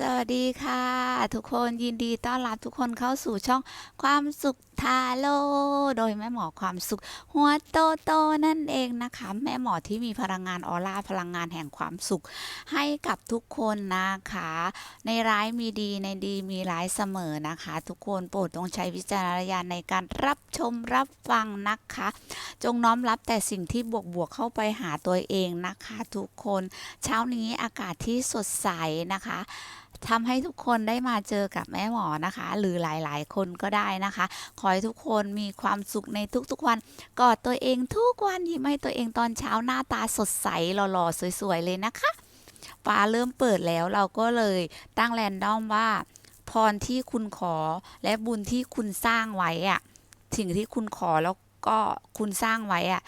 สวัสดีค่ะ ทุกคนยินดีต้อนรับทุกคนเข้าสู่ช่องความสุขทาโร่โดยแม่หมอความสุข หัวโตโตนั่นเองนะคะ แม่หมอที่มีพลังงานออร่าพลังงานแห่งความสุข ให้กับทุกคนนะคะ ในร้ายมีดีในดีมีร้ายเสมอนะคะ ทุกคนโปรดต้องใช้วิจารณญาณในการรับชมรับฟังนะคะ จงน้อมรับแต่สิ่งที่บวกๆเข้าไปหาตัวเองนะคะ ทุกคนเช้านี้อากาศที่สดใสนะคะ ทำให้ทุกคนได้มาเจอกับแม่หมอนะคะ หรือหลายๆ คนก็ได้นะคะ ขอให้ทุกคนมีความสุขในทุกๆวันกอดตัวเองทุกวันยิ้มให้ตัวเองตอนเช้าหน้าตาสดใสหล่อๆ สวยๆ เลยนะคะฟ้าเริ่มเปิดแล้วเราก็เลยตั้งแรนดอมว่า พรที่คุณขอและบุญที่คุณสร้างไว้อะสิ่งที่คุณขอแล้ว ก็คุณสร้างไว้อะ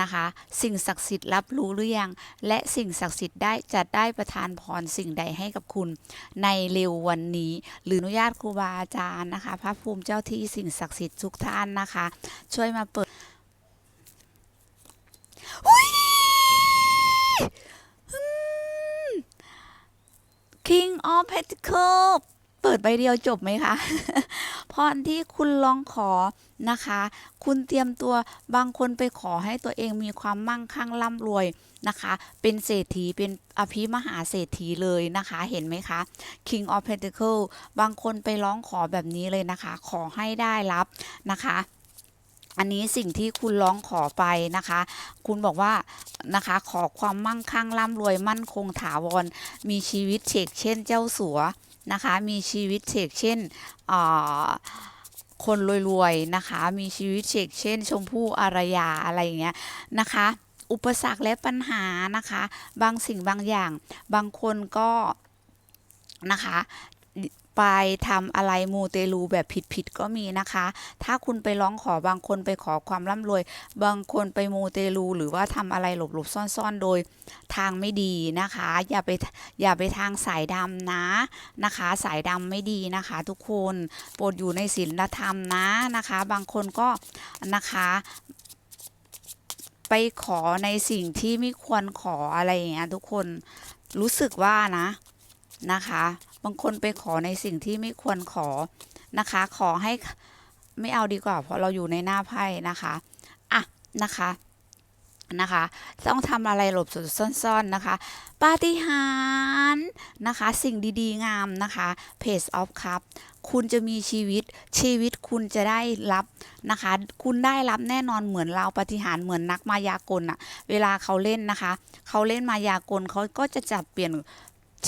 นะคะ สิ่งศักดิ์สิทธิ์รับรู้หรือยัง และสิ่งศักดิ์สิทธิ์ได้จะได้ประทานพรสิ่งใดให้กับคุณ ในเร็ววันนี้ หรืออนุญาตครูบาอาจารย์นะคะ พระภูมิเจ้าที่สิ่งศักดิ์สิทธิ์ทุกท่านนะคะ ช่วยมาเปิดอุ๊ยอืม King of Pentacles เเปิดใบเดียวจบไหมคะพรที่คุณลองขอนะคะ คุณเตรียมตัวบางคนไปขอให้ตัวเองมีความมั่งคั่งร่ำรวยนะคะ เป็นเศรษฐีเป็นอภิมหาเศรษฐีเลยนะคะ เห็นไหมคะ King of Pentacles บางคนไปร้องขอแบบนี้เลยนะคะ ขอให้ได้รับนะคะอันนี้สิ่งที่คุณร้องขอไปนะคะ คุณบอกว่านะคะขอความมั่งคั่งร่ำรวยมั่นคงถาวร มีชีวิตเฉกเช่นเจ้าสัว นะคะ มีชีวิตเฉกเช่นคนรวยๆนะคะ มีชีวิตเฉกเช่น ชมพู่อารยาอะไรอย่างเงี้ยนะคะ อุปสรรคและปัญหานะคะ บางสิ่งบางอย่าง บางคนก็นะคะไปทำอะไรมูเตลูแบบผิดๆก็มีนะคะ ถ้าคุณไปร้องขอบางคนไปขอความร่ำรวย บางคนไปมูเตลู หรือว่าทำอะไรหลบๆซ่อนๆ โดยทางไม่ดีนะคะ อย่าไปอย่าไปทางสายดำนะนะคะ สายดำไม่ดีนะคะ ทุกคนโปรดอยู่ในศีลธรรมนะนะคะ บางคนก็นะคะไปขอในสิ่งที่ไม่ควรขออะไรอย่างเงี้ยทุกคนรู้สึกว่านะ นะคะ บางคนไปขอในสิ่งที่ไม่ควรขอนะคะ ขอให้ไม่เอาดีกว่า เพราะเราอยู่ในหน้าไพ่นะคะอะนะคะนะคะ ต้องทำอะไรหลบสุดซ่อนๆนะคะปาฏิหาริย์นะคะ สิ่งดีๆ งามนะคะ Page of Cup คุณจะมีชีวิตชีวิตคุณจะได้รับนะคะ คุณได้รับแน่นอนเหมือนเราปาฏิหารเหมือนนักมายากลอะเวลาเขาเล่นนะคะ เขาเล่นมายากลเขาก็จะจับเปลี่ยน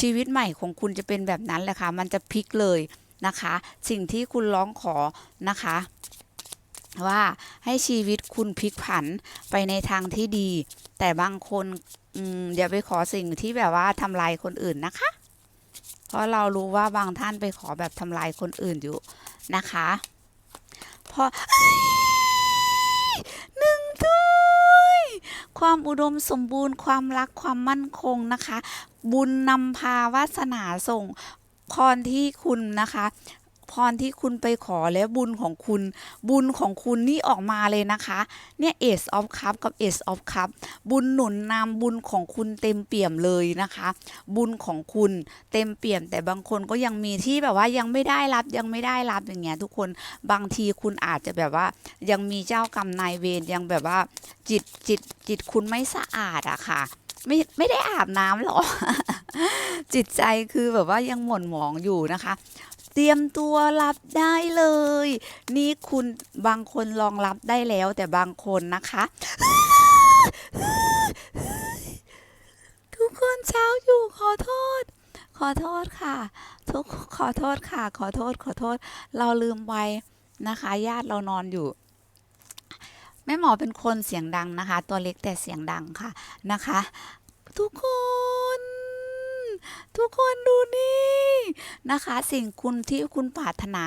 ชีวิตใหม่ของคุณจะเป็นแบบนั้นแหละค่ะ มันจะพลิกเลยนะคะ สิ่งที่คุณร้องขอนะคะ ว่าให้ชีวิตคุณพลิกผันไปในทางที่ดี แต่บางคนอย่าไปขอสิ่งที่แบบว่าทำลายคนอื่นนะคะ เพราะเรารู้ว่าบางท่านไปขอแบบทำลายคนอื่นอยู่นะคะ เพราะ ความอุดมสมบูรณ์ ความรักความมั่นคงนะคะ บุญนำพาวาสนาส่งพรที่คุณนะคะ พรที่คุณไปขอและบุญของคุณ บุญของคุณนี่ออกมาเลยนะคะเนี่ย Ace of Cup กับ Ace of Cup บุญหนุนนำบุญของคุณเต็มเปี่ยมเลยนะคะ บุญของคุณเต็มเปี่ยม แต่บางคนก็ยังมีที่แบบว่ายังไม่ได้รับยังไม่ได้รับอย่างเงี้ยทุกคนบางทีคุณอาจจะแบบว่า ยังมีเจ้ากรรมนายเวรยังแบบว่า จิตจิตจิตคุณไม่สะอาดอะค่ะ ไม่ไม่ได้อาบน้ำหรอกจิตใจคือแบบว่ายังหม่นหมองอยู่นะคะ เตรียมตัวรับได้เลย นี่คุณบางคนลองรับได้แล้วแต่บางคนนะคะ ทุกคนเช้าอยู่ขอโทษ ขอโทษค่ะ ทุกขอโทษค่ะ ขอโทษขอโทษ เราลืมไปนะคะ ญาติเรานอนอยู่แม่หมอเป็นคนเสียงดังนะคะ ตัวเล็กแต่เสียงดังค่ะนะคะ ทุกคน ทุกคนดูนี่นะคะ สิ่งคุณที่คุณปรารถนา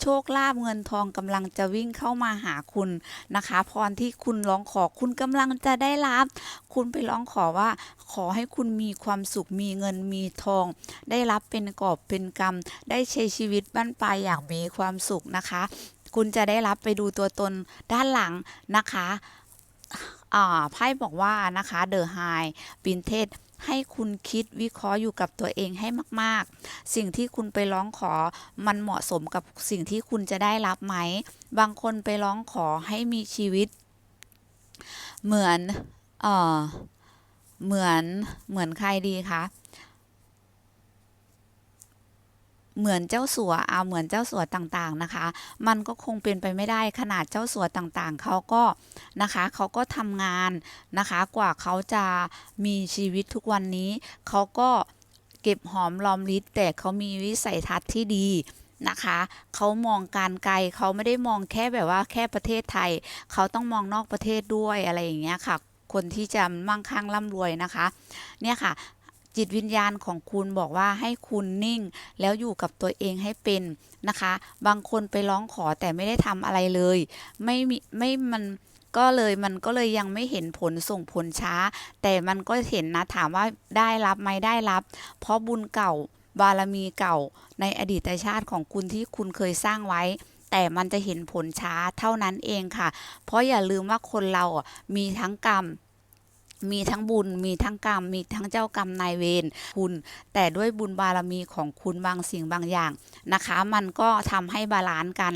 โชคลาภเงินทองกำลังจะวิ่งเข้ามาหาคุณนะคะ พรที่คุณร้องขอคุณกำลังจะได้รับ คุณไปร้องขอว่า ขอให้คุณมีความสุขมีเงินมีทอง ได้รับเป็นกอบเป็นกำได้ใช้ชีวิตบ้านปลายอย่างมีความสุขนะคะ คุณจะได้รับไปดูตัวตนด้านหลังนะคะอ่าไพ่บอกว่านะคะ The High ปินเทศ ให้คุณคิดวิเคราะห์อยู่กับตัวเองให้มาก ๆ สิ่งที่คุณไปร้องขอมันเหมาะสมกับสิ่งที่คุณจะได้รับไหม บางคนไปร้องขอให้มีชีวิต เหมือนเออเหมือนเหมือนใครดีคะ เหมือนเจ้าสัวเอาเหมือนเจ้าสัวต่างๆนะคะ มันก็คงเป็นไปไม่ได้ขนาดเจ้าสัวต่างๆเขาก็นะคะเขาก็ทำงานนะคะ กว่าเขาจะมีชีวิตทุกวันนี้เขาก็เก็บหอมรอมริบแต่เขามีวิสัยทัศน์ที่ดีนะคะเขามองการไกลเขาไม่ได้มองแค่แบบว่าแค่ประเทศไทย เขาต้องมองนอกประเทศด้วยอะไรอย่างเงี้ยค่ะ คนที่จะมั่งคั่งร่ำรวยนะคะ เนี่ยค่ะ จิตวิญญาณของคุณบอกว่าให้คุณนิ่ง แล้วอยู่กับตัวเองให้เป็นนะคะ บางคนไปร้องขอแต่ไม่ได้ทำอะไรเลย ไม่มีไม่มันก็เลยมันก็เลยยังไม่เห็นผลส่งผลช้า แต่มันก็เห็นนะถามว่าได้รับไหมได้รับ เพราะบุญเก่าบารมีเก่าในอดีตชาติของคุณที่คุณเคยสร้างไว้ แต่มันจะเห็นผลช้าเท่านั้นเองค่ะ เพราะอย่าลืมว่าคนเราอะมีทั้งกรรม มีทั้งบุญมีทั้งกรรม มีทั้งเจ้ากรรมนายเวรคุณ แต่ด้วยบุญบารมีของคุณบางสิ่งบางอย่างนะคะ มันก็ทำให้บาลานซ์กัน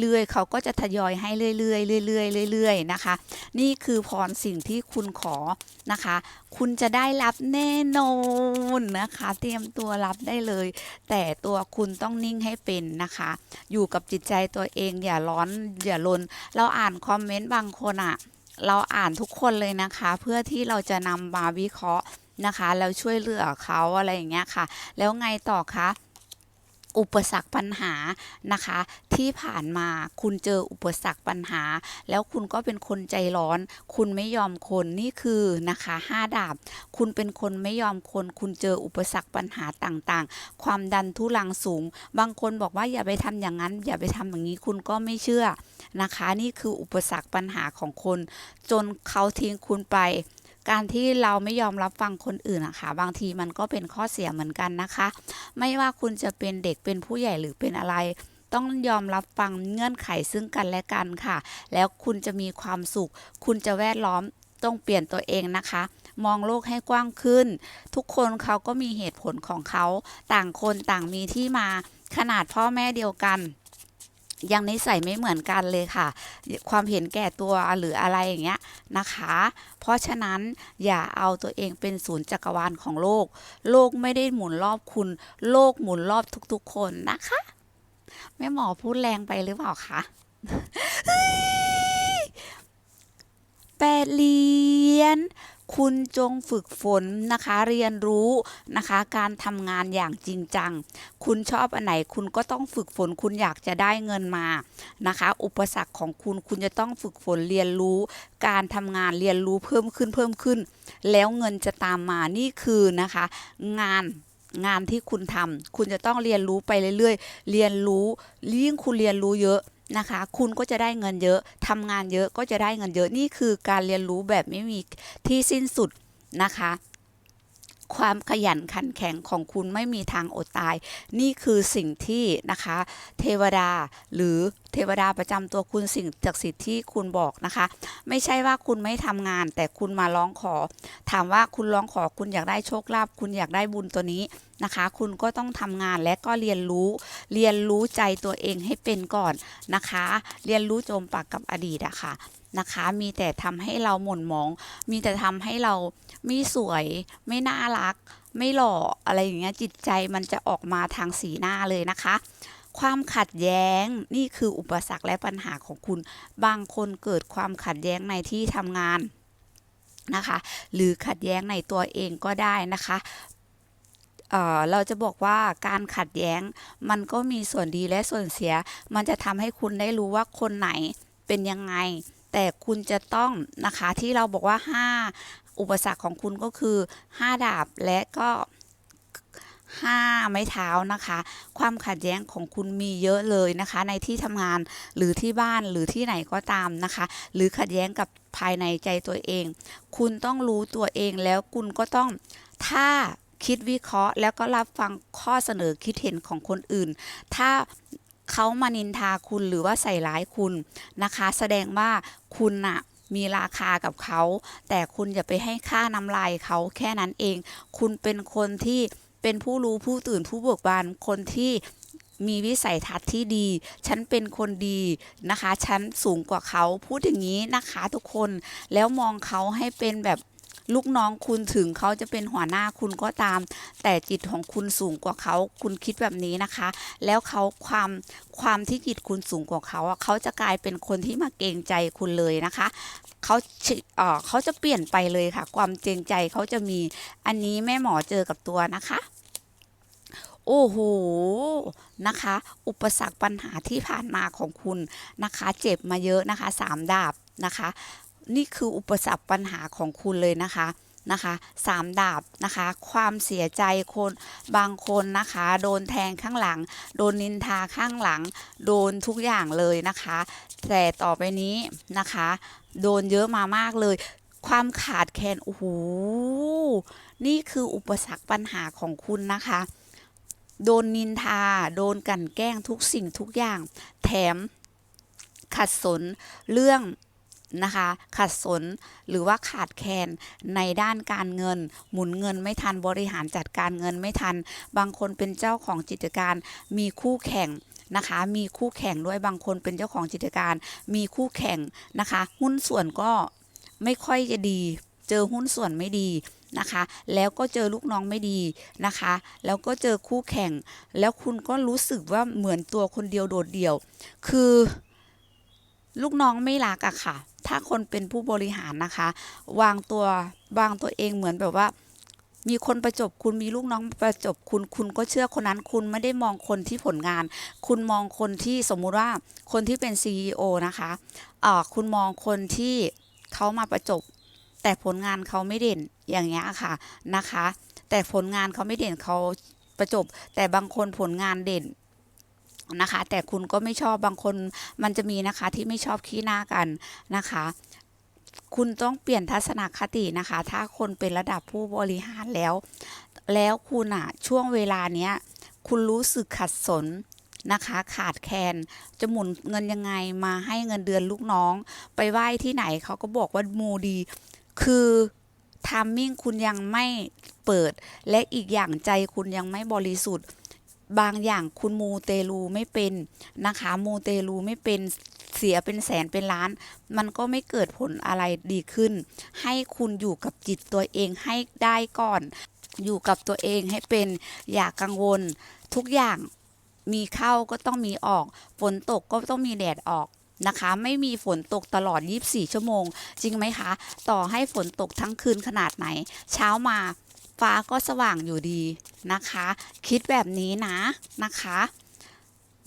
เรื่อยๆ เขาก็จะทยอยให้เรื่อยๆเรื่อยๆเรื่อยๆนะคะ นี่คือพรสิ่งที่คุณขอนะคะ คุณจะได้รับแน่นอนนะคะ เตรียมตัวรับได้เลย แต่ตัวคุณต้องนิ่งให้เป็นนะคะ อยู่กับจิตใจตัวเองอย่าร้อนอย่าลน เราอ่านคอมเมนต์บางคนอะ เราอ่านทุกคนเลยนะคะ เพื่อที่เราจะนำมาวิเคราะห์นะคะ แล้วช่วยเหลือเขาอะไรอย่างเงี้ยค่ะ แล้วไงต่อคะ อุปสรรคปัญหานะคะ ที่ผ่านมาคุณเจออุปสรรคปัญหา แล้วคุณก็เป็นคนใจร้อน คุณไม่ยอมคนนี่คือนะคะห้าดาบ คุณเป็นคนไม่ยอมคน คุณเจออุปสรรคปัญหาต่างๆ ความดันทุลังสูง บางคนบอกว่าอย่าไปทำอย่างนั้น อย่าไปทำอย่างนี้คุณก็ไม่เชื่อนะคะ นี่คืออุปสรรคปัญหาของคน จนเขาทิ้งคุณไป การที่เราไม่ยอมรับฟังคนอื่นอะค่ะบางทีมันก็เป็นข้อเสียเหมือนกันนะคะ ไม่ว่าคุณจะเป็นเด็กเป็นผู้ใหญ่หรือเป็นอะไร ต้องยอมรับฟังเงื่อนไขซึ่งกันและกันค่ะ แล้วคุณจะมีความสุข คุณจะแวดล้อมต้องเปลี่ยนตัวเองนะคะ มองโลกให้กว้างขึ้น ทุกคนเขาก็มีเหตุผลของเขา ต่างคนต่างมีที่มาขนาดพ่อแม่เดียวกัน ยังนิสัยไม่เหมือนกันเลยค่ะ ความเห็นแก่ตัวหรืออะไรอย่างเงี้ยนะคะ เพราะฉะนั้นอย่าเอาตัวเองเป็นศูนย์จักรวาลของโลก โลกไม่ได้หมุนรอบคุณ โลกหมุนรอบทุกๆคนนะคะแม่หมอพูดแรงไปหรือเปล่าคะแปดเหรียญ คุณจงฝึกฝนนะคะเรียนรู้นะคะ การทำงานอย่างจริงจัง คุณชอบอันไหนคุณก็ต้องฝึกฝน คุณอยากจะได้เงินมานะคะ อุปสรรคของคุณคุณจะต้องฝึกฝนเรียนรู้ การทำงานเรียนรู้เพิ่มขึ้นเพิ่มขึ้น แล้วเงินจะตามมานี่คือนะคะ งานงานที่คุณทำคุณจะต้องเรียนรู้ไปเรื่อยๆ เรียนรู้ยิ่งคุณเรียนรู้เยอะ นะคะ คุณก็จะได้เงินเยอะทำงานเยอะก็จะได้เงินเยอะนี่คือการเรียนรู้แบบไม่มีที่สิ้นสุดนะคะ ความขยันขันแข็งของคุณไม่มีทางอดตาย นี่คือสิ่งที่นะคะ เทวดาหรือเทวดาประจำตัวคุณสิ่งศักดิ์สิทธิ์ที่คุณบอกนะคะ ไม่ใช่ว่าคุณไม่ทำงาน แต่คุณมาร้องขอ ถามว่าคุณร้องขอคุณอยากได้โชคลาภคุณอยากได้บุญตัวนี้นะคะ คุณก็ต้องทำงานและก็เรียนรู้ เรียนรู้ใจตัวเองให้เป็นก่อนนะคะ เรียนรู้โจมปากกับอดีตอะค่ะ นะคะ มีแต่ทำให้เราหม่นหมอง มีแต่ทำให้เราไม่สวย ไม่น่ารัก ไม่หล่ออะไรอย่างเงี้ยจิตใจมันจะออกมาทางสีหน้าเลยนะคะ ความขัดแย้งนี่คืออุปสรรคและปัญหาของคุณ บางคนเกิดความขัดแย้งในที่ทำงานนะคะ หรือขัดแย้งในตัวเองก็ได้นะคะเออเราจะบอกว่าการขัดแย้งมันก็มีส่วนดีและส่วนเสีย มันจะทำให้คุณได้รู้ว่าคนไหนเป็นยังไง แต่คุณจะต้องนะคะที่เราบอกว่า 5 อุปสรรคของคุณก็คือ 5 ดาบและก็5ไม้เท้านะคะ ความขัดแย้งของคุณมีเยอะเลยนะคะ ในที่ทำงานหรือที่บ้านหรือที่ไหนก็ตามนะคะ หรือขัดแย้งกับภายในใจตัวเอง คุณต้องรู้ตัวเองแล้วคุณก็ต้องถ้าคิดวิเคราะห์ แล้วก็รับฟังข้อเสนอคิดเห็นของคนอื่น ถ้า เขามานินทาคุณหรือว่าใส่ร้ายคุณนะคะ แสดงว่าคุณน่ะมีราคากับเขา แต่คุณอย่าไปให้ค่าน้ำลายเขาแค่นั้นเอง คุณเป็นคนที่เป็นผู้รู้ผู้ตื่นผู้เบิกบานคนที่มีวิสัยทัศน์ที่ดี ฉันเป็นคนดีนะคะ ฉันสูงกว่าเขา พูดอย่างนี้นะคะทุกคน แล้วมองเขาให้เป็นแบบ ลูกน้องคุณถึงเขาจะเป็นหัวหน้าคุณก็ตาม แต่จิตของคุณสูงกว่าเขา คุณคิดแบบนี้นะคะ แล้วเขาความความที่จิตคุณสูงกว่าเขาเขาจะกลายเป็นคนที่มาเกรงใจคุณเลยนะคะเขาเออเขาจะเปลี่ยนไปเลยค่ะ ความเกรงใจเขาจะมีอันนี้แม่หมอเจอกับตัวนะคะโอ้โห นะคะ อุปสรรคปัญหาที่ผ่านมาของคุณนะคะ เจ็บมาเยอะนะคะสามดาบนะคะ นี่คืออุปสรรคปัญหาของคุณเลยนะคะนะคะสามดาบนะคะ ความเสียใจคนบางคนนะคะ โดนแทงข้างหลัง โดนนินทาข้างหลัง โดนทุกอย่างเลยนะคะ แต่ต่อไปนี้นะคะ โดนเยอะมามากเลย ความขาดแคลนโอ้โหนี่คืออุปสรรคปัญหาของคุณนะคะ โดนนินทา โดนกันแกล้งทุกสิ่งทุกอย่าง แถมขัดสนเรื่อง นะคะขัดสนหรือว่าขาดแคลนในด้านการเงิน หมุนเงินไม่ทันบริหารจัดการเงินไม่ทัน บางคนเป็นเจ้าของกิจการมีคู่แข่งนะคะมีคู่แข่งด้วยบางคนเป็นเจ้าของกิจการ มีคู่แข่งนะคะ หุ้นส่วนก็ไม่ค่อยจะดี เจอหุ้นส่วนไม่ดีนะคะ แล้วก็เจอลูกน้องไม่ดีนะคะ แล้วก็เจอคู่แข่ง แล้วคุณก็รู้สึกว่าเหมือนตัวคนเดียวโดดเดี่ยว คือ ลูกน้องไม่รักอะค่ะ ถ้าคนเป็นผู้บริหารนะคะ วางตัววางตัวเองเหมือนแบบว่า มีคนประจบคุณมีลูกน้องประจบคุณคุณก็เชื่อคนนั้น คุณไม่ได้มองคนที่ผลงาน คุณมองคนที่สมมุติว่าคนที่เป็น CEO นะคะเอ่อคุณมองคนที่เขามาประจบ แต่ผลงานเขาไม่เด่นอย่างเงี้ยค่ะนะคะ แต่ผลงานเขาไม่เด่นเขาประจบ แต่บางคนผลงานเด่น นะคะ แต่คุณก็ไม่ชอบบางคนมันจะมีนะคะที่ไม่ชอบขี้หน้ากันนะคะคุณต้องเปลี่ยนทัศนคตินะคะ ถ้าคนเป็นระดับผู้บริหารแล้ว แล้วคุณอะช่วงเวลาเนี้ย คุณรู้สึกขัดสนนะคะ ขาดแคลนจะหมุนเงินยังไงมาให้เงินเดือนลูกน้อง ไปไหว้ที่ไหนเขาก็บอกว่ามูดี คือทามมิ่งคุณยังไม่เปิด และอีกอย่างใจคุณยังไม่บริสุทธิ์ บางอย่างคุณมูเตลูไม่เป็นนะคะ มูเตลูไม่เป็นเสียเป็นแสนเป็นล้าน มันก็ไม่เกิดผลอะไรดีขึ้น ให้คุณอยู่กับจิตตัวเองให้ได้ก่อน อยู่กับตัวเองให้เป็นอย่ากังวล ทุกอย่างมีเข้าก็ต้องมีออกฝนตกก็ต้องมีแดดออกนะคะ ไม่มีฝนตกตลอด 24 ชั่วโมง จริงไหมคะ ต่อให้ฝนตกทั้งคืนขนาดไหน เช้ามา ฟ้าก็สว่างอยู่ดีนะคะ คิดแบบนี้นะนะคะ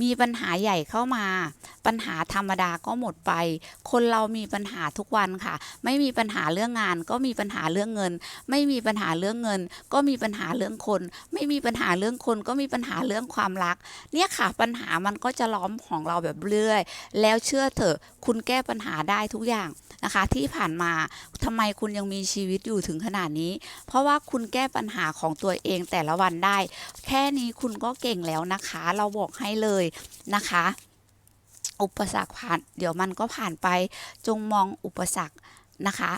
มีปัญหาใหญ่เข้ามา ปัญหาธรรมดาก็หมดไป คนเรามีปัญหาทุกวันค่ะ ไม่มีปัญหาเรื่องงาน ก็มีปัญหาเรื่องเงิน ไม่มีปัญหาเรื่องเงิน ก็มีปัญหาเรื่องคน ไม่มีปัญหาเรื่องคน ก็มีปัญหาเรื่องความรัก เนี่ยค่ะปัญหามันก็จะล้อมของเราแบบเรื่อย แล้วเชื่อเถอะ คุณแก้ปัญหาได้ทุกอย่างนะคะ ที่ผ่านมาทำไมคุณยังมีชีวิตอยู่ถึงขนาดนี้ เพราะว่าคุณแก้ปัญหาของตัวเองแต่ละวันได้ แค่นี้คุณก็เก่งแล้วนะคะ เราบอกให้เลยนะคะ อุปสรรคผ่าน เดี๋ยวมันก็ผ่านไป จงมองอุปสรรคนะคะ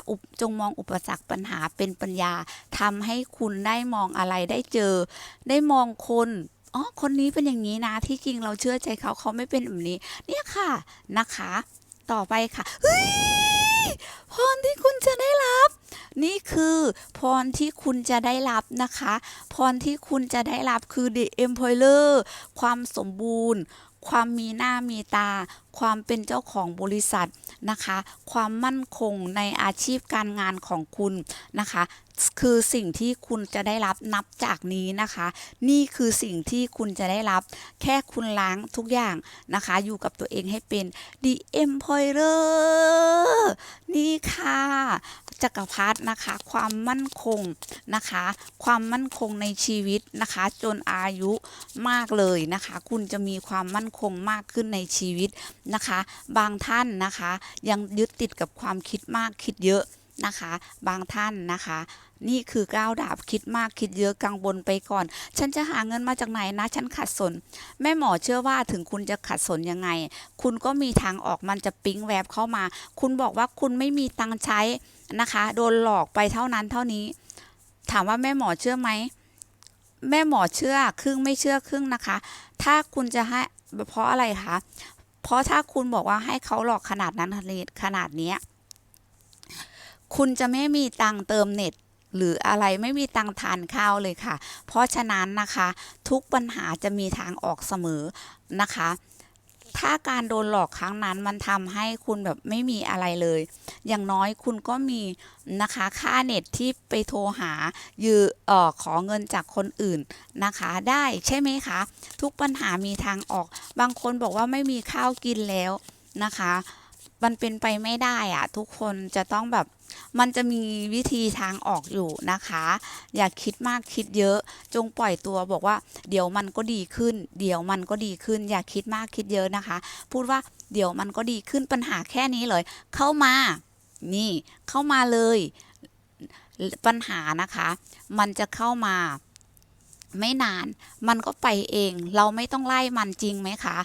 จงมองอุปสรรคปัญหาเป็นปัญญาทำให้คุณได้มองอะไรได้เจอ ได้มองคนอ๋อคนนี้เป็นอย่างนี้นะ ที่จริงเราเชื่อใจเขาเขาไม่เป็นแบบนี้ เนี่ยค่ะนะคะ ต่อไปค่ะเฮ้ยพรที่คุณจะได้รับ นี่คือพรที่คุณจะได้รับนะคะ พรที่คุณจะได้รับคือ The Employer ความสมบูรณ์ ความมีหน้ามีตา ความเป็นเจ้าของบริษัทนะคะ ความมั่นคงในอาชีพการงานของคุณนะคะ คือสิ่งที่คุณจะได้รับนับจากนี้นะคะ นี่คือสิ่งที่คุณจะได้รับ แค่คุณล้างทุกอย่างนะคะ อยู่กับตัวเองให้เป็น The Employer นี่ค่ะจักรพรรดินะคะ ความมั่นคงนะคะ ความมั่นคงในชีวิตนะคะ จนอายุมากเลยนะคะ คุณจะมีความมั่นคงมากขึ้นในชีวิตนะคะ บางท่านนะคะ ยังยึดติดกับความคิดมากคิดเยอะนะคะ บางท่านนะคะ นี่คือก้าวดาบคิดมากคิดเยอะกังวลไปก่อน ฉันจะหาเงินมาจากไหนนะ ฉันขัดสน แม่หมอเชื่อว่าถึงคุณจะขัดสนยังไง คุณก็มีทางออกมันจะปิ๊งแวบเข้ามา คุณบอกว่าคุณไม่มีตังค์ใช้นะคะ โดนหลอกไปเท่านั้นเท่านี้ ถามว่าแม่หมอเชื่อไหมแม่หมอเชื่อครึ่งไม่เชื่อครึ่งนะคะ ถ้าคุณจะให้เพราะอะไรคะ เพราะถ้าคุณบอกว่าให้เขาหลอกขนาดนั้นขนาดเนี้ยคุณจะไม่มีตังเติมเน็ตหรืออะไรไม่มีตังทานข้าวเลยค่ะ เพราะฉะนั้นนะคะ ทุกปัญหาจะมีทางออกเสมอนะคะ ถ้าการโดนหลอกครั้งนั้นมันทำให้คุณแบบไม่มีอะไรเลย อย่างน้อยคุณก็มีนะคะค่าเน็ตที่ไปโทรหายืออ่อขอเงินจากคนอื่นนะคะ ได้ใช่ไหมคะ ทุกปัญหามีทางออก บางคนบอกว่าไม่มีข้าวกินแล้วนะคะ มันเป็นไปไม่ได้อะทุกคนจะต้องแบบ มันจะมีวิธีทางออกอยู่นะคะ อย่าคิดมากคิดเยอะ จงปล่อยตัวบอกว่า เดี๋ยวมันก็ดีขึ้น เดี๋ยวมันก็ดีขึ้น อย่าคิดมากคิดเยอะนะคะ พูดว่าเดี๋ยวมันก็ดีขึ้นปัญหาแค่นี้เลย เข้ามา นี่เข้ามาเลยปัญหานะคะ มันจะเข้ามาไม่นาน มันก็ไปเอง เราไม่ต้องไล่มันจริงไหมคะ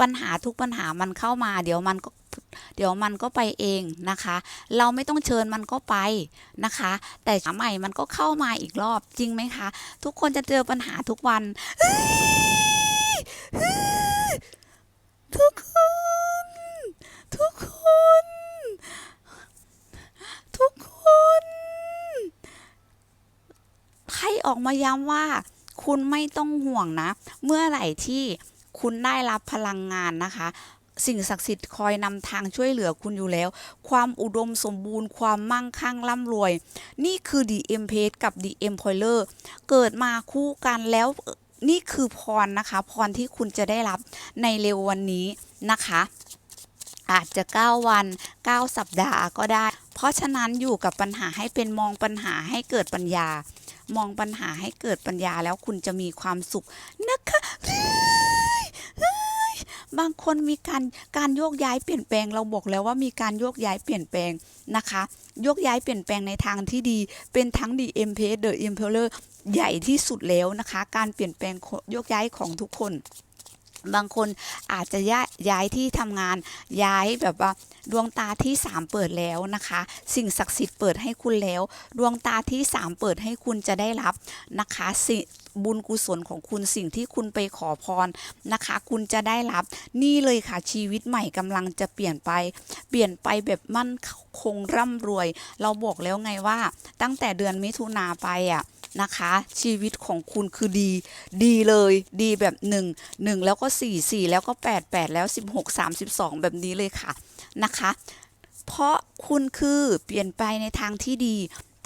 ปัญหาทุกปัญหามันเข้ามา เดี๋ยวมันก็ เดี๋ยวมันก็ไปเองนะคะ เราไม่ต้องเชิญมันก็ไปนะคะ แต่ใหม่มันก็เข้ามาอีกรอบจริงไหมคะ ทุกคนจะเจอปัญหาทุกวัน ทุกคน ทุกคน ทุกคนให้ออกมาย้ำว่า คุณไม่ต้องห่วงนะ เมื่อไหร่ที่คุณได้รับพลังงานนะคะ สิ่งศักดิ์สิทธิ์คอยนำทางช่วยเหลือคุณอยู่แล้ว ความอุดมสมบูรณ์ ความมั่งคั่งร่ำรวย นี่คือ DM p a g e กับ DM p o i l e r เกิดมาคู่กันแล้วนี่คือพรนะคะ พรที่คุณจะได้รับในเร็ววันนี้นะคะ อาจจะ 9 วัน 9 สัปดาห์ก็ได้ เพราะฉะนั้นอยู่กับปัญหาให้เป็นมองปัญหาให้เกิดปัญญา มองปัญหาให้เกิดปัญญาแล้วคุณจะมีความสุขนะคะ บางคนมีการการโยกย้ายเปลี่ยนแปลงเราบอกแล้วว่ามีการโยกย้ายเปลี่ยนแปลงนะคะโยกย้ายเปลี่ยนแปลงในทางที่ดีเป็นทั้ง d m p The Emperor ใหญ่ที่สุดแล้วนะคะ การเปลี่ยนแปลงโยกย้ายของทุกคนบางคนอาจจะย้ายย้ายที่ทำงานย้ายแบบว่าดวงตาที่ 3 เปิดแล้วนะคะ สิ่งศักดิ์สิทธิ์เปิดให้คุณแล้ว ดวงตาที่ 3 เปิดให้คุณจะได้รับนะคะสิ บุญกุศลของคุณสิ่งที่คุณไปขอพรนะคะ คุณจะได้รับนี่เลยค่ะชีวิตใหม่กำลังจะเปลี่ยนไป เปลี่ยนไปแบบมั่นคงร่ำรวย เราบอกแล้วไงว่า ตั้งแต่เดือนมิถุนาไปอะนะคะ ชีวิตของคุณคือดี ดีเลยดีแบบ 1 1 แล้วก็ 4 4 แล้วก็ 8 8 แล้ว 16 32 แบบนี้เลยค่ะนะคะ เพราะคุณคือเปลี่ยนไปในทางที่ดี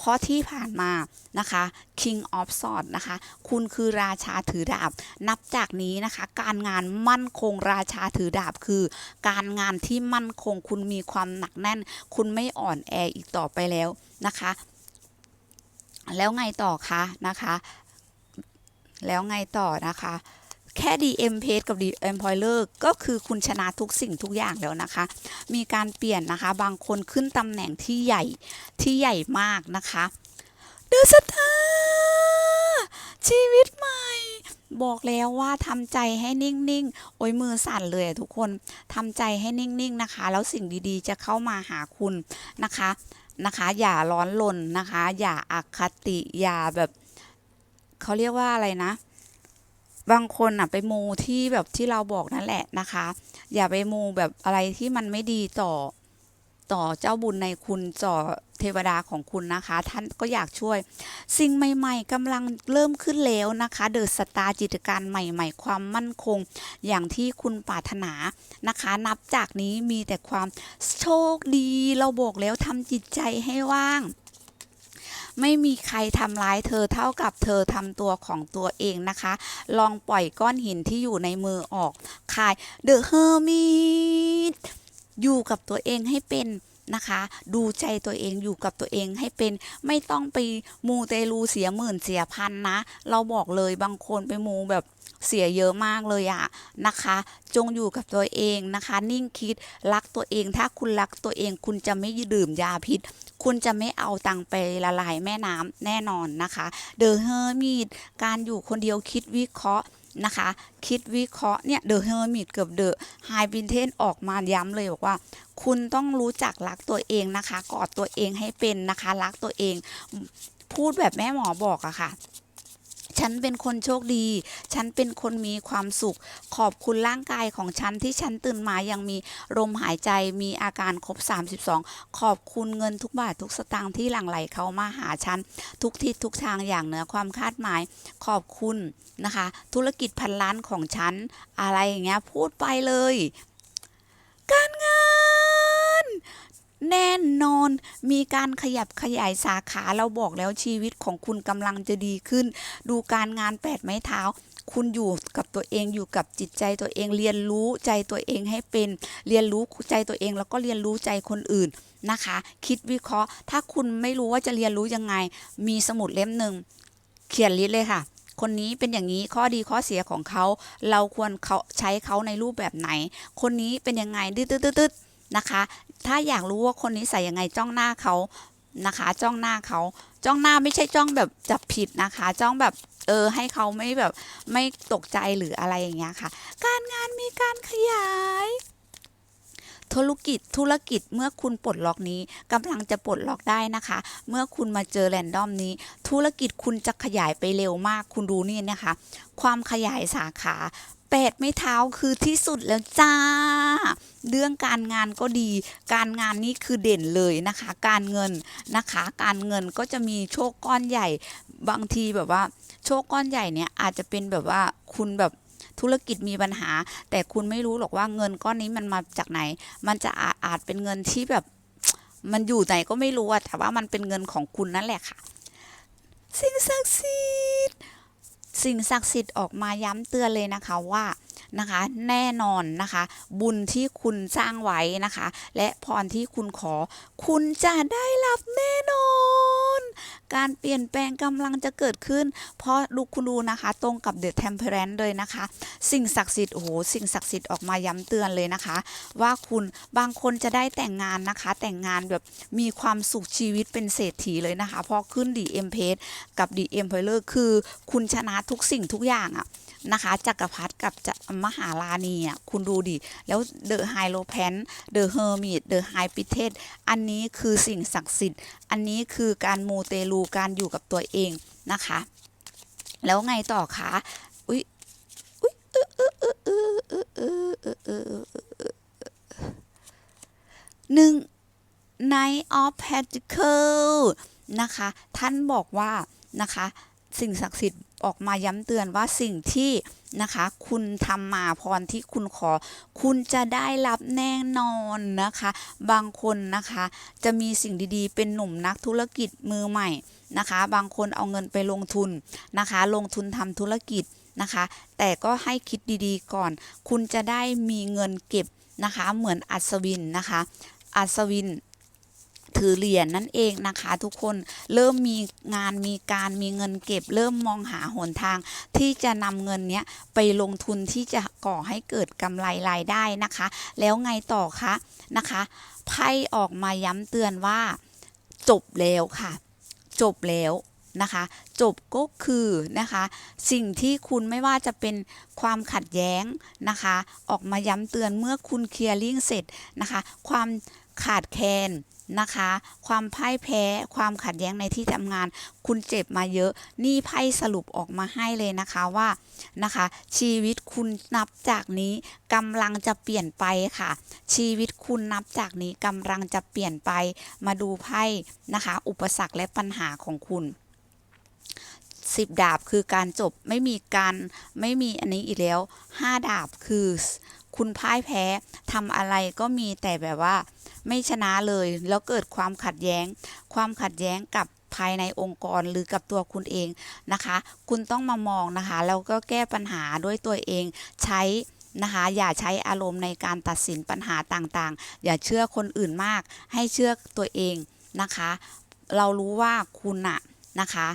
เพราะที่ผ่านมานะคะ King of Swords นะคะ คุณคือราชาถือดาบ นับจากนี้นะคะ การงานมั่นคงราชาถือดาบคือ การงานที่มั่นคงคุณมีความหนักแน่น คุณไม่อ่อนแออีกต่อไปแล้วนะคะ แล้วไงต่อคะนะคะ แล้วไงต่อนะคะ แค่ DM Page กับ DM p o i l e r ก็คือคุณชนะทุกสิ่งทุกอย่างแล้วนะคะ มีการเปลี่ยนนะคะ บางคนขึ้นตำแหน่งที่ใหญ่ที่ใหญ่มากนะคะเดอะสตาร์ชีวิตใหม่ บอกแล้วว่าทำใจให้นิ่งๆ โอ้ยมือสั่นเลยทุกคนทำใจให้นิ่งๆนะคะ แล้วสิ่งดีๆ จะเข้ามาหาคุณนะคะนะคะ อย่าร้อนรนนะคะ อย่าอาคติอย่าแบบเขาเรียกว่าอะไรนะ บางคนอะไปมูที่แบบที่เราบอกนั่นแหละนะคะ อย่าไปมูแบบอะไรที่มันไม่ดีต่อต่อเจ้าบุญในคุณต่อเทวดาของคุณนะคะ ท่านก็อยากช่วย สิ่งใหม่ๆกำลังเริ่มขึ้นแล้วนะคะ เดอะสตาร์จิตการใหม่ ๆ ความมั่นคง อย่างที่คุณปรารถนานะคะ นับจากนี้มีแต่ความโชคดี เราบอกแล้วทำจิตใจให้ว่าง ไม่มีใครทำร้ายเธอเท่ากับเธอทำตัวของตัวเองนะคะ ลองปล่อยก้อนหินที่อยู่ในมือออกคายเดอะเฮอร์มิตอยู่กับตัวเองให้เป็นนะคะ ดูใจตัวเองอยู่กับตัวเองให้เป็นไม่ต้องไปมูเตลูเสียหมื่นเสียพันนะ เราบอกเลยบางคนไปมูแบบ เสียเยอะมากเลยอะนะคะ จงอยู่กับตัวเองนะคะ นิ่งคิดรักตัวเอง ถ้าคุณรักตัวเอง คุณจะไม่ดื่มยาพิษ คุณจะไม่เอาตังค์ไปละลายแม่น้ำแน่นอนนะคะเดอะเฮอร์มิตการอยู่คนเดียวคิดวิเคราะห์นะคะคิดวิเคราะห์เนี่ยเดอะเฮอร์มิตกับเดอะไฮบินเทนออกมาย้ำเลยบอกว่า คุณต้องรู้จักรักตัวเองนะคะ กอดตัวเองให้เป็นนะคะ รักตัวเอง พูดแบบแม่หมอบอกอะค่ะ ฉันเป็นคนโชคดี ฉันเป็นคนมีความสุข ขอบคุณร่างกายของฉันที่ฉันตื่นมายังมีลมหายใจมีอาการครบ 32 ขอบคุณเงินทุกบาททุกสตางค์ที่หลั่งไหลเข้ามาหาฉัน ทุกทิศทุกทางอย่างเหนือความคาดหมาย ขอบคุณนะคะ ธุรกิจพันล้านของฉัน อะไรอย่างเงี้ยพูดไปเลย การงาน แน่นอนมีการขยับขยายสาขาเราบอกแล้วชีวิตของคุณกำลังจะดีขึ้น ดูการงานแปดไม้เท้า คุณอยู่กับตัวเองอยู่กับจิตใจตัวเองเรียนรู้ใจตัวเองให้เป็น เรียนรู้ใจตัวเองแล้วก็เรียนรู้ใจคนอื่นนะคะ คิดวิเคราะห์ ถ้าคุณไม่รู้ว่าจะเรียนรู้ยังไง มีสมุดเล่มหนึ่งเขียนลิสต์เลยค่ะคนนี้เป็นอย่างนี้ข้อดีข้อเสียของเขา เราควรเขาใช้เขาในรูปแบบไหน คนนี้เป็นยังไงดืดๆๆๆ นะคะ ถ้าอยากรู้ว่าคนนี้ใส่ยังไงจ้องหน้าเขานะคะ จ้องหน้าเขาจ้องหน้าไม่ใช่จ้องแบบจับผิดนะคะ จ้องแบบเออให้เขาไม่แบบไม่ตกใจหรืออะไรอย่างเงี้ยค่ะ การงานมีการขยายธุรกิจธุรกิจเมื่อคุณปลดล็อกนี้กำลังจะปลดล็อกได้นะคะ เมื่อคุณมาเจอแรนดอมนี้ ธุรกิจคุณจะขยายไปเร็วมากคุณดูนี่นะคะ ความขยายสาขา แปดไม่เท้าคือที่สุดแล้วจ้า เรื่องการงานก็ดี การงานนี่คือเด่นเลยนะคะ การเงินนะคะ การเงินก็จะมีโชคก้อนใหญ่ บางทีแบบว่า โชคก้อนใหญ่เนี่ยอาจจะเป็นแบบว่าคุณแบบธุรกิจมีปัญหา แต่คุณไม่รู้หรอกว่าเงินก้อนนี้มันมาจากไหน มันจะอาจอาจเป็นเงินที่แบบ มันอยู่ไหนก็ไม่รู้อะแต่ว่ามันเป็นเงินของคุณนั่นแหละค่ะ สิ่งศักดิ์สิทธิ์ สิ่งศักดิ์สิทธิ์ออกมาย้ำเตือนเลยนะคะว่า นะคะ แน่นอนนะคะ บุญที่คุณสร้างไว้นะคะ และพรที่คุณขอ คุณจะได้รับแน่นอนการเปลี่ยนแปลงกำลังจะเกิดขึ้น เพราะดูคุณดูนะคะ ตรงกับเดอะเทมเพลนเลยนะคะ สิ่งศักดิ์สิทธิ์โอ้โหสิ่งศักดิ์สิทธิ์ออกมาย้ำเตือนเลยนะคะ ว่าคุณบางคนจะได้แต่งงานนะคะ แต่งงานแบบมีความสุขชีวิตเป็นเศรษฐีเลยนะคะพราะขึ้นดีเอ็มเพกับดีเอ็มเพลคือ คุณชนะทุกสิ่งทุกอย่างอะ นะคะจักรพรรดิกับมหาลานีอะคุณดูดิ แล้วเดอะไฮโลแพนเดอะเฮอร์มิตเดอะไฮปิเทสอันนี้คือสิ่งศักดิ์สิทธิ์ อันนี้คือการมูเตลูการอยู่กับตัวเองนะคะ แล้วไงต่อคะอุ้ยอุ้ยเออเออเออเออเออเออเออเออเออหนึ่ง Knight of Pentacles นะคะ ท่านบอกว่านะคะ สิ่งศักดิ์สิทธิ์ ออกมาย้ำเตือนว่าสิ่งที่นะคะ คุณทำมาพรที่คุณขอ คุณจะได้รับแน่นอนนะคะ บางคนนะคะ จะมีสิ่งดีๆ เป็นหนุ่มนักธุรกิจมือใหม่นะคะ บางคนเอาเงินไปลงทุนนะคะ ลงทุนทำธุรกิจนะคะ แต่ก็ให้คิดดีๆก่อน คุณจะได้มีเงินเก็บนะคะ เหมือนอัศวินนะคะ อัศวิน ถือเหรียญนั่นเองนะคะ ทุกคนเริ่มมีงานมีการมีเงินเก็บ เริ่มมองหาหนทาง ที่จะนำเงินเนี้ยไปลงทุนที่จะก่อให้เกิดกำไรรายได้นะคะ แล้วไงต่อคะนะคะไพ่ออกมาย้ำเตือนว่า จบแล้วค่ะ จบแล้วนะคะ จบก็คือนะคะ สิ่งที่คุณไม่ว่าจะเป็นความขัดแย้งนะคะ ออกมาย้ำเตือนเมื่อคุณเคลียร์ลิงเสร็จนะคะ ความขาดแคลน นะคะ ความพ่ายแพ้ ความขัดแย้งในที่ทำงาน คุณเจ็บมาเยอะ นี่ไพ่สรุปออกมาให้เลยนะคะว่านะคะ ชีวิตคุณนับจากนี้กำลังจะเปลี่ยนไปค่ะ ชีวิตคุณนับจากนี้กำลังจะเปลี่ยนไป มาดูไพ่นะคะ อุปสรรคและปัญหาของคุณสิบดาบคือการจบไม่มีการไม่มีอันนี้อีกแล้วห้าดาบคือ คุณพ่ายแพ้ทำอะไรก็มีแต่แบบว่าไม่ชนะเลย แล้วเกิดความขัดแย้ง ความขัดแย้งกับภายในองค์กรหรือกับตัวคุณเองนะคะ คุณต้องมามองนะคะ แล้วก็แก้ปัญหาด้วยตัวเองใช้นะคะอย่าใช้อารมณ์ในการตัดสินปัญหาต่างๆ อย่าเชื่อคนอื่นมาก ให้เชื่อตัวเองนะคะ เรารู้ว่าคุณอะนะคะ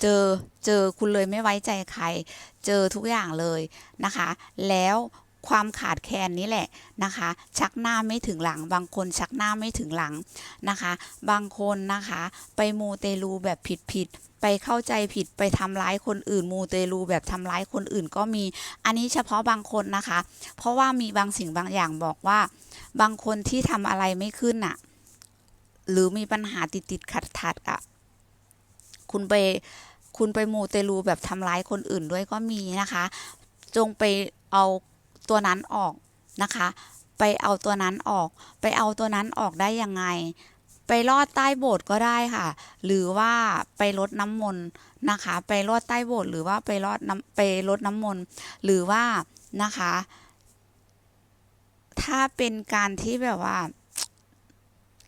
เจอเจอคุณเลยไม่ไว้ใจใคร เจอทุกอย่างเลยนะคะ แล้วความขาดแคลนนี้แหละนะคะ ชักหน้าไม่ถึงหลัง บางคนชักหน้าไม่ถึงหลังนะคะ บางคนนะคะ ไปมูเตลูแบบผิดผิดไปเข้าใจผิดไปทำร้ายคนอื่น มูเตลูแบบทำร้ายคนอื่นก็มี อันนี้เฉพาะบางคนนะคะ เพราะว่ามีบางสิ่งบางอย่างบอกว่า บางคนที่ทำอะไรไม่ขึ้นน่ะ หรือมีปัญหาติดติดขัดขัดอะ คุณไป คุณไปมูเตลูแบบทำร้ายคนอื่นด้วยก็มีนะคะ จงไปเอาตัวนั้นออกนะคะ ไปเอาตัวนั้นออก ไปเอาตัวนั้นออกได้ยังไง ไปลอดใต้โบสถ์ก็ได้ค่ะ หรือว่าไปรดน้ำมนต์นะคะ ไปลอดใต้โบสถ์หรือว่าไปลอดน้ำไปรดน้ำมนต์หรือว่านะคะ ถ้าเป็นการที่แบบว่า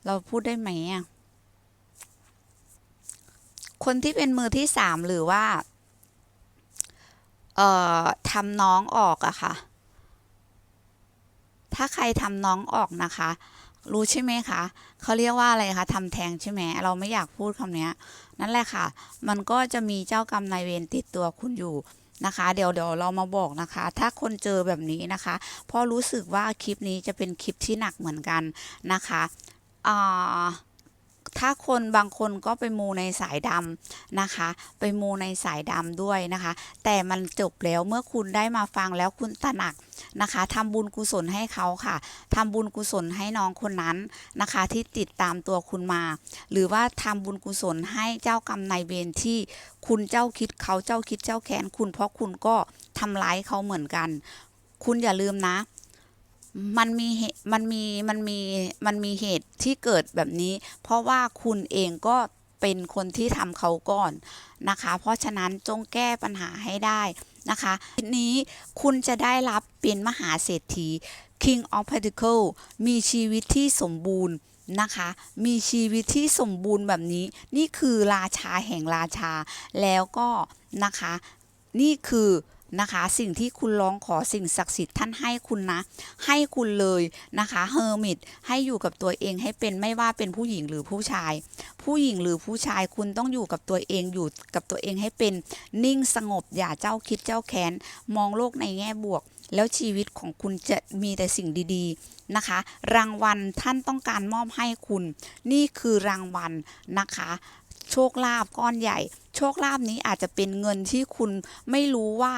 เราพูดได้ไหมอะ คนที่เป็นมือที่สามหรือว่า เอ่อทำน้องออกอะค่ะ ถ้าใครทำน้องออกนะคะ รู้ใช่ไหมคะเขาเรียกว่าอะไรคะทำแทงใช่ไหมเราไม่อยากพูดคำนี้นั่นแหละค่ะ มันก็จะมีเจ้ากรรมนายเวรติดตัวคุณอยู่นะคะ เดี๋ยวเดี๋ยวเรามาบอกนะคะ ถ้าคนเจอแบบนี้นะคะเพราะรู้สึกว่าคลิปนี้จะเป็นคลิปที่หนักเหมือนกันนะคะอ่า ถ้าคนบางคนก็ไปมูในสายดำนะคะ ไปมูในสายดำด้วยนะคะ แต่มันจบแล้วเมื่อคุณได้มาฟังแล้วคุณตระหนักนะคะทำบุญกุศลให้เขาค่ะทำบุญกุศลให้น้องคนนั้นนะคะ ที่ติดตามตัวคุณมา หรือว่าทำบุญกุศลให้เจ้ากรรมนายเวรที่คุณเจ้าคิดเขาเจ้าคิดเจ้าแค้นคุณเพราะคุณก็ทำร้ายเขาเหมือนกัน คุณอย่าลืมนะ มันมีเหตุมันมีมันมีมันมีเหตุที่เกิดแบบนี้ เพราะว่าคุณเองก็เป็นคนที่ทำเขาก่อนนะคะ เพราะฉะนั้นจงแก้ปัญหาให้ได้นะคะทีนี้คุณจะได้รับเป็นมหาเศรษฐี King of Pentacle มีชีวิตที่สมบูรณ์นะคะ มีชีวิตที่สมบูรณ์แบบนี้ นี่คือราชาแห่งราชาแล้วก็นะคะ นี่คือ นะคะ สิ่งที่คุณร้องขอสิ่งศักดิ์สิทธิ์ท่านให้คุณนะ ให้คุณเลยนะคะเฮอร์มิตให้อยู่กับตัวเองให้เป็นไม่ว่าเป็นผู้หญิงหรือผู้ชาย ผู้หญิงหรือผู้ชายคุณต้องอยู่กับตัวเองอยู่กับตัวเองให้เป็นนิ่งสงบอย่าเจ้าคิดเจ้าแค้นมองโลกในแง่บวก แล้วชีวิตของคุณจะมีแต่สิ่งดีๆนะคะ รางวัลท่านต้องการมอบให้คุณ นี่คือรางวัลนะคะโชคลาภก้อนใหญ่ โชคลาภนี้อาจจะเป็นเงินที่คุณไม่รู้ว่า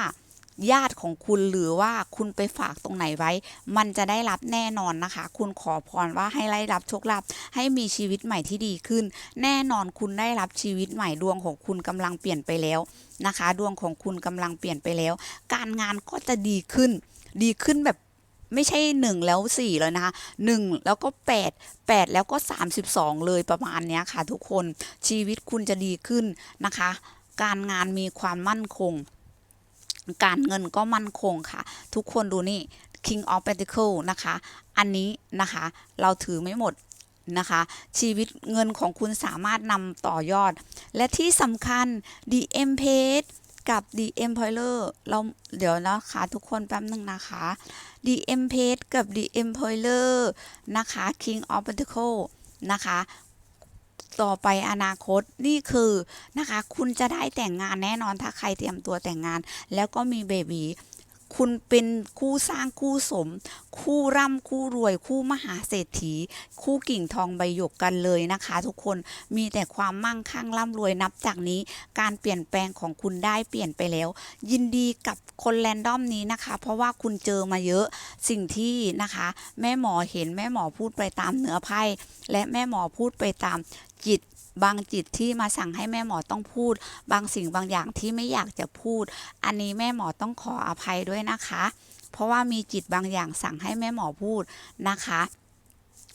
ญาติของคุณหรือว่าคุณไปฝากตรงไหนไว้ มันจะได้รับแน่นอนนะคะ คุณขอพรว่าให้ได้รับโชคลาภให้มีชีวิตใหม่ที่ดีขึ้น แน่นอนคุณได้รับชีวิตใหม่ดวงของคุณกำลังเปลี่ยนไปแล้วนะคะ ดวงของคุณกำลังเปลี่ยนไปแล้ว การงานก็จะดีขึ้น ดีขึ้นแบบไม่ใช่หนึ่งแล้วสี่เลยนะคะหนึ่งแล้วก็แปดแปดแล้วก็สามสิบสองเลยประมาณนี้ค่ะทุกคนชีวิตคุณจะดีขึ้นนะคะ การงานมีความมั่นคง การเงินก็มั่นคงค่ะ ทุกคนดูนี่ King of Pentacles นะคะ อันนี้นะคะเราถือไม่หมดนะคะ ชีวิตเงินของคุณสามารถนำต่อยอด และที่สำคัญ DM Page กับ DM p o i l e r เราเดี๋ยวนะคะทุกคนแป๊บนึงนะคะ DM Page กับ DM p o i l e r นะคะ King of Pentacles นะคะ ต่อไปอนาคตนี่คือนะคะ คุณจะได้แต่งงานแน่นอนถ้าใครเตรียมตัวแต่งงาน แล้วก็มีเบบีคุณเป็นคู่สร้างคู่สม คู่ร่ำคู่รวย คู่มหาเศรษฐี คู่กิ่งทองใบหยกกันเลยนะคะ ทุกคนมีแต่ความมั่งคั่งร่ำรวยนับจากนี้ การเปลี่ยนแปลงของคุณได้เปลี่ยนไปแล้ว ยินดีกับคนแรนดอมนี้นะคะ เพราะว่าคุณเจอมาเยอะสิ่งที่นะคะ แม่หมอเห็นแม่หมอพูดไปตามเนื้อไพ่และแม่หมอพูดไปตาม จิตบางจิตที่มาสั่งให้แม่หมอต้องพูด บางสิ่งบางอย่างที่ไม่อยากจะพูด อันนี้แม่หมอต้องขออภัยด้วยนะคะ เพราะว่ามีจิตบางอย่างสั่งให้แม่หมอพูดนะคะ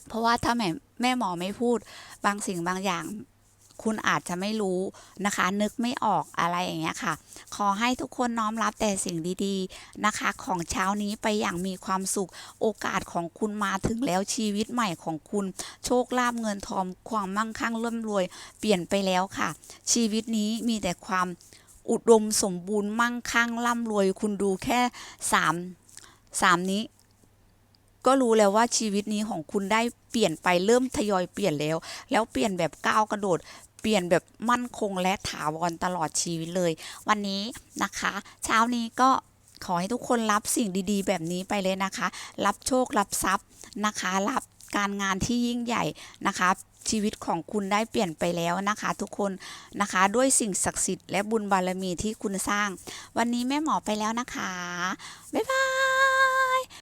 เพราะว่าถ้าแม่แม่หมอไม่พูด บางสิ่งบางอย่าง คุณอาจจะไม่รู้นะคะ นึกไม่ออกอะไรอย่างเงี้ยค่ะ ขอให้ทุกคนน้อมรับแต่สิ่งดีๆนะคะ ของเช้านี้ไปอย่างมีความสุข โอกาสของคุณมาถึงแล้วชีวิตใหม่ของคุณ โชคลาภเงินทองความมั่งคั่งร่ำรวย เปลี่ยนไปแล้วค่ะ ชีวิตนี้มีแต่ความอุดมสมบูรณ์มั่งคั่งร่ำรวย คุณดูแค่สามสามนี้ก็รู้แล้วว่าชีวิตนี้ของคุณได้เปลี่ยนไปเริ่มทยอยเปลี่ยนแล้ว แล้วเปลี่ยนแบบก้าวกระโดด ปลี่ยนแบบมั่นคงและถาวรตลอดชีวิตเลย วันนี้นะคะ เช้านี้ก็ขอให้ทุกคนรับสิ่งดีๆ แบบนี้ไปเลยนะคะ รับโชครับ ทรัพย์นะคะ รับการงานที่ยิ่งใหญ่นะคะชีวิตของคุณได้เปลี่ยนไปแล้วนะคะ ทุกคนนะคะด้วยสิ่งศักดิ์สิทธิ์และบุญบารมีที่คุณสร้าง วันนี้แม่หมอไปแล้วนะคะ บ๊ายบาย